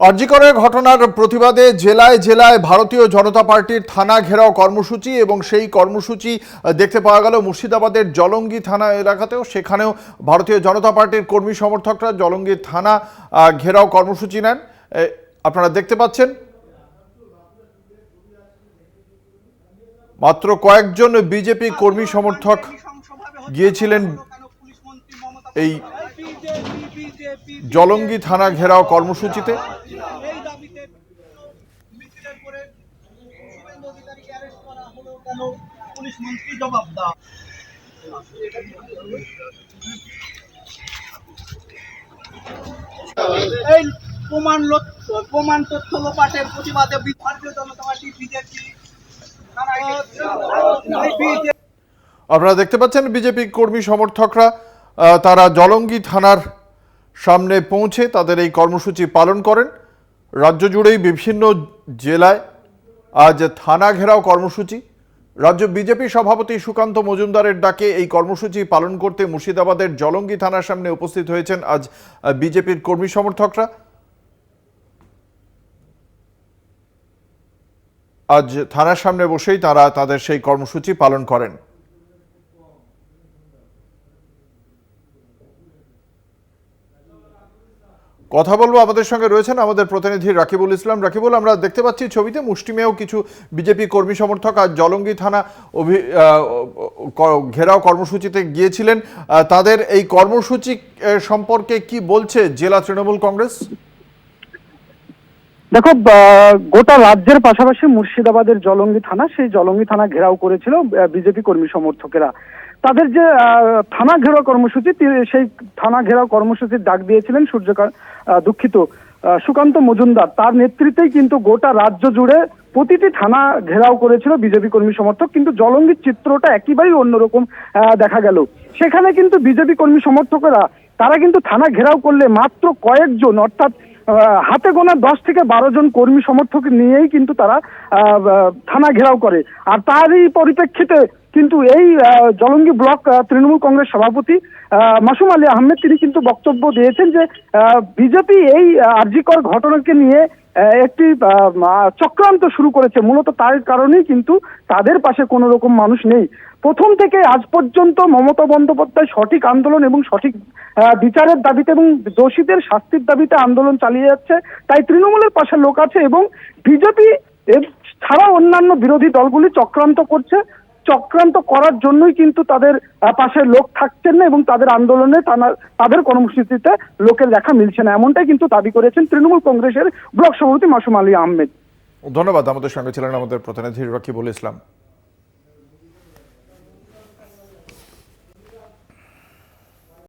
অর্জিকরের ঘটনার প্রতিবাদে জেলায় জেলায় ভারতীয় জনতা পার্টির থানা ঘেরাও কর্মসূচি এবং সেই কর্মসূচি দেখতে পাওয়া গেল মুর্শিদাবাদের জলঙ্গি থানা এলাকাতেও। সেখানেও ভারতীয় জনতা পার্টির কর্মী সমর্থকরা জলঙ্গি থানা ঘেরাও কর্মসূচি নেন। আপনারা দেখতে পাচ্ছেন। মাত্র কয়েকজন বিজেপি কর্মী সমর্থক গিয়েছিলেন এই জলঙ্গি থানা ঘেরাও কর্মসূচিতে। কেন পুলিশ মন্ত্রী জবাব এই প্রমাণ প্রমাণ তথ্য লোপাটের প্রতিবাদে জনতা পার্টি, বিজেপি আপনারা দেখতে পাচ্ছেন বিজেপি কর্মী সমর্থকরা তারা জলঙ্গি থানার সামনে পৌঁছে তাদের এই কর্মসূচি পালন করেন। রাজ্য জুড়েই বিভিন্ন জেলায় আজ থানা ঘেরাও কর্মসূচি। রাজ্য বিজেপি সভাপতি সুকান্ত মজুমদারের ডাকে এই কর্মসূচি পালন করতে মুর্শিদাবাদের জলঙ্গি থানার সামনে উপস্থিত হয়েছেন আজ বিজেপির কর্মী সমর্থকরা। আজ থানার সামনে বসেই তারা তাদের সেই কর্মসূচি পালন করেন। কথা বলব আমাদের সঙ্গে রয়েছেন আমাদের প্রতিনিধি রাকিবুল ইসলাম। রাকিবুল, আমরা দেখতে পাচ্ছি ছবিতে মুষ্টিমেয় কিছু বিজেপি কর্মী সমর্থক আজ জলঙ্গি থানা অভি ঘেরাও কর্মসূচিতে গিয়েছিলেন। তাদের এই কর্মসূচি সম্পর্কে কি বলছে জেলা তৃণমূল কংগ্রেস? দেখো গোটা রাজ্যের পাশাপাশি মুর্শিদাবাদের জলঙ্গি থানা, সেই জলঙ্গি থানা ঘেরাও করেছিল বিজেপি কর্মী সমর্থকেরা। তাদের যে থানা ঘেরাও কর্মসূচি সেই থানা ঘেরাও কর্মসূচির ডাক দিয়েছিলেন সূর্যকান্ত দুঃখিত সুকান্ত মজুমদার। তার নেতৃত্বেই কিন্তু গোটা রাজ্য জুড়ে প্রতিটি থানা ঘেরাও করেছিল বিজেপি কর্মী সমর্থক, কিন্তু জলঙ্গির চিত্রটা একেবারেই অন্যরকম দেখা গেল। সেখানে কিন্তু বিজেপি কর্মী সমর্থকেরা, তারা কিন্তু থানা ঘেরাও করলে মাত্র কয়েকজন, অর্থাৎ হাতে গোনা দশ থেকে বারো জন কর্মী সমর্থক নিয়েই কিন্তু তারা থানা ঘেরাও করে। আর তারই পরিপ্রেক্ষিতে কিন্তু এই জলঙ্গি ব্লক তৃণমূল কংগ্রেস সভাপতি মাসুম আলী আহমেদ, তিনি কিন্তু বক্তব্য দিয়েছেন যে বিজেপি এই আর্জিকর ঘটনাকে নিয়ে একটি চক্রান্ত শুরু করেছে। মূলত তার কারণেই কিন্তু তাদের পাশে কোনো রকম মানুষ নেই। প্রথম থেকে আজ পর্যন্ত মমতা বন্দ্যোপাধ্যায় সঠিক আন্দোলন এবং সঠিক বিচারের দাবিতে এবং দোষীদের শাস্তির দাবিতে আন্দোলন চালিয়ে যাচ্ছে। তাই তৃণমূলের পাশে লোক আছে এবং বিজেপি ছাড়া অন্যান্য বিরোধী দলগুলি চক্রান্ত করছে। চক্রান্ত করার জন্যই কিন্তু তাদের পাশে লোক থাকছেন না এবং তাদের আন্দোলনে তাদের কর্মসূচিতে লোকের দেখা মিলছে না। এমনটাই কিন্তু দাবি করেছেন তৃণমূল কংগ্রেসের ব্লক সভাপতি মাসুম আলী আহমেদ। ধন্যবাদ। আমাদের সঙ্গে ছিলেন আমাদের প্রতিনিধি রকিবুল ইসলাম।